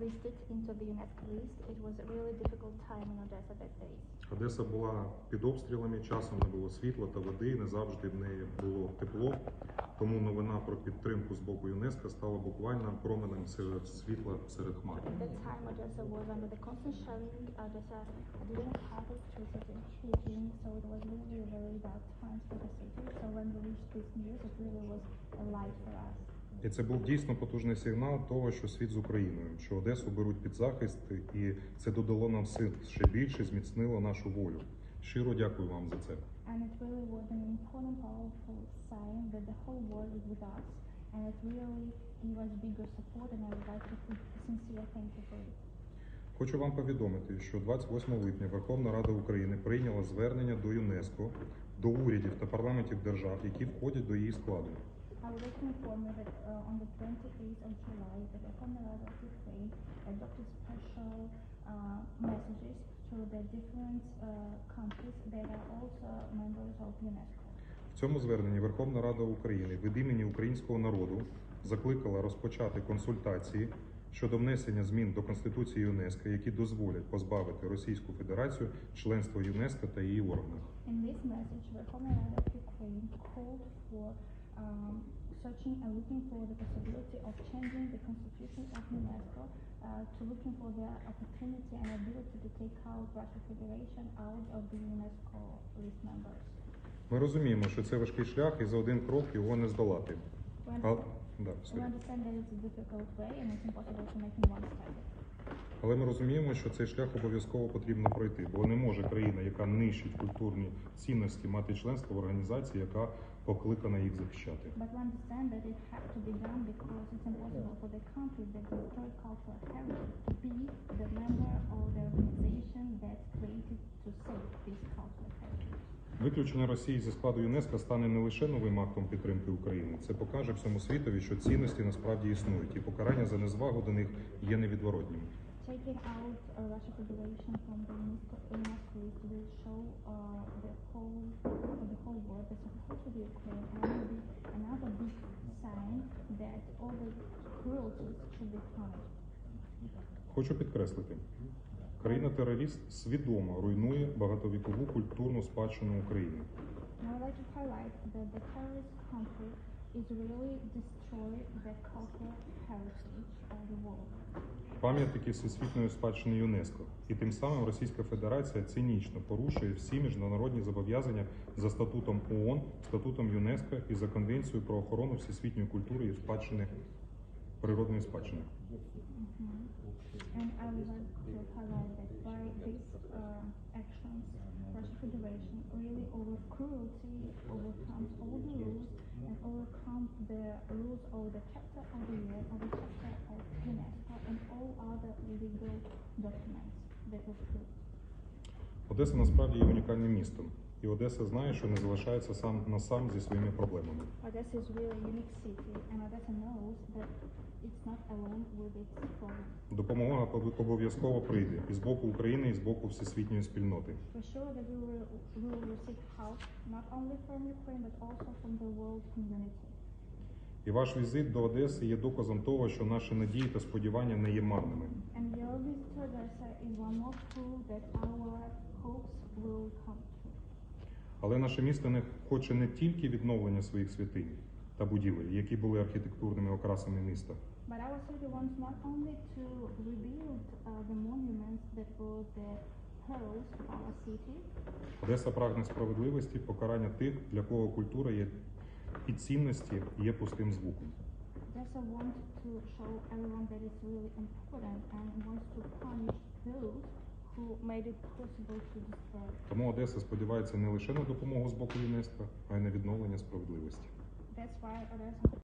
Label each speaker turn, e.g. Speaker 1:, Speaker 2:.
Speaker 1: listed into the UNESCO list, it was a really difficult time in Odessa that day.
Speaker 2: Одеса була під обстрілами, часом не було світла та води, не завжди в неї було тепло. Тому новина про підтримку з боку ЮНЕСКО стала буквально променем серед світла серед хмар.
Speaker 1: At that time, Odessa was under the constant shelling. Odessa didn't have electricity and heating, so it was really very dark times for the city. So when we reached this news, it really was a light for us.
Speaker 2: І це був дійсно потужний сигнал того, що світ з Україною, що Одесу беруть під захист, і це додало нам сил ще більше, зміцнило нашу волю. Щиро дякую вам за це.
Speaker 1: And it really was an important, powerful sign that the whole world is with us, and it really gave us bigger support. And I would like to sincere thank you for it.
Speaker 2: Хочу вам повідомити, що 28 липня Верховна Рада України прийняла звернення до ЮНЕСКО, до урядів та парламентів держав, які входять до її складу.
Speaker 1: I would like to inform you that uh, on the 28th of July, the Verkhovna of Ukraine adopted special uh, messages to the different uh, countries that are also members of UNESCO.
Speaker 2: В цьому зверненні Верховна Рада України від імені українського народу закликала розпочати консультації щодо внесення змін до Конституції ЮНЕСКО, які дозволять позбавити Російську Федерацію членства ЮНЕСКО та її органах.
Speaker 1: In this message, Ukraine called for um, searching and looking for the possibility of changing the constitution of UNESCO uh, to looking for the opportunity and ability to take out Russia Federation out of the UNESCO list members.
Speaker 2: Ми розуміємо, що це важкий шлях, і за один крок його не здолати.
Speaker 1: We
Speaker 2: А,
Speaker 1: understand,
Speaker 2: да,
Speaker 1: we understand that it's a difficult way and it's impossible to make in one step.
Speaker 2: Але ми розуміємо, що цей шлях обов'язково потрібно пройти, бо не може країна, яка нищить культурні цінності, мати членство в організації, яка покликана їх захищати.
Speaker 1: But
Speaker 2: Виключення Росії зі складу юНЕСКО стане не лише новим актом підтримки України. Це покаже всьому світові, що цінності насправді існують, і покарання за незвагу до них є невідворотнім.
Speaker 1: Taking out uh, Russia Federation from the UNESCO, UNESCO list will show uh, the whole for the whole world the support to Ukraine and will be another big sign that all the cruelties should be punished.
Speaker 2: Хочу підкреслити, країна-терорист свідомо руйнує багатовікову культурну спадщину України.
Speaker 1: Now I'd like to highlight that the terrorist country is really the cultural heritage of the world.
Speaker 2: Пам'ятники всесвітньої спадщини ЮНЕСКО, і тим самим Російська Федерація цинічно порушує всі міжнародні зобов'язання за статутом ООН, статутом ЮНЕСКО і за Конвенцією про охорону всесвітньої культури і спадщини природної спадщини.
Speaker 1: And I would like to highlight that by these uh, actions, Russian Federation really over cruelty overcomes all the rules and overcomes the rules of the chapter of the UN, of the chapter of UNESCO, and all other legal documents that were approved.
Speaker 2: Одеса насправді є унікальним містом, І Одеса знає, що не залишається сам на сам зі своїми проблемами.
Speaker 1: Odessa is really unique city, and Odessa knows that it's not alone with its problems.
Speaker 2: Допомога обов'язково прийде і з боку України, і з боку всесвітньої спільноти.
Speaker 1: For sure that we will, we will receive help not only from Ukraine but also from the world community.
Speaker 2: І ваш візит до Одеси є доказом того, що наші надії та сподівання не є марними.
Speaker 1: And your visit to Odessa is one more proof that our hopes will come.
Speaker 2: Але наше місто не хоче не тільки відновлення своїх святинь та будівель, які були архітектурними окрасами міста,
Speaker 1: But our city wants not only to rebuild uh, the monuments that were the pearls of our city,
Speaker 2: Одеса прагне справедливості, покарання тих, для кого культура є і цінності є пустим звуком.
Speaker 1: Odessa wants to show everyone that it's really important and wants to punish those who made it possible to destroy.
Speaker 2: Тому Одеса сподівається не лише на допомогу з боку ЮНЕСКО, а й на відновлення справедливості.
Speaker 1: That's why Odessa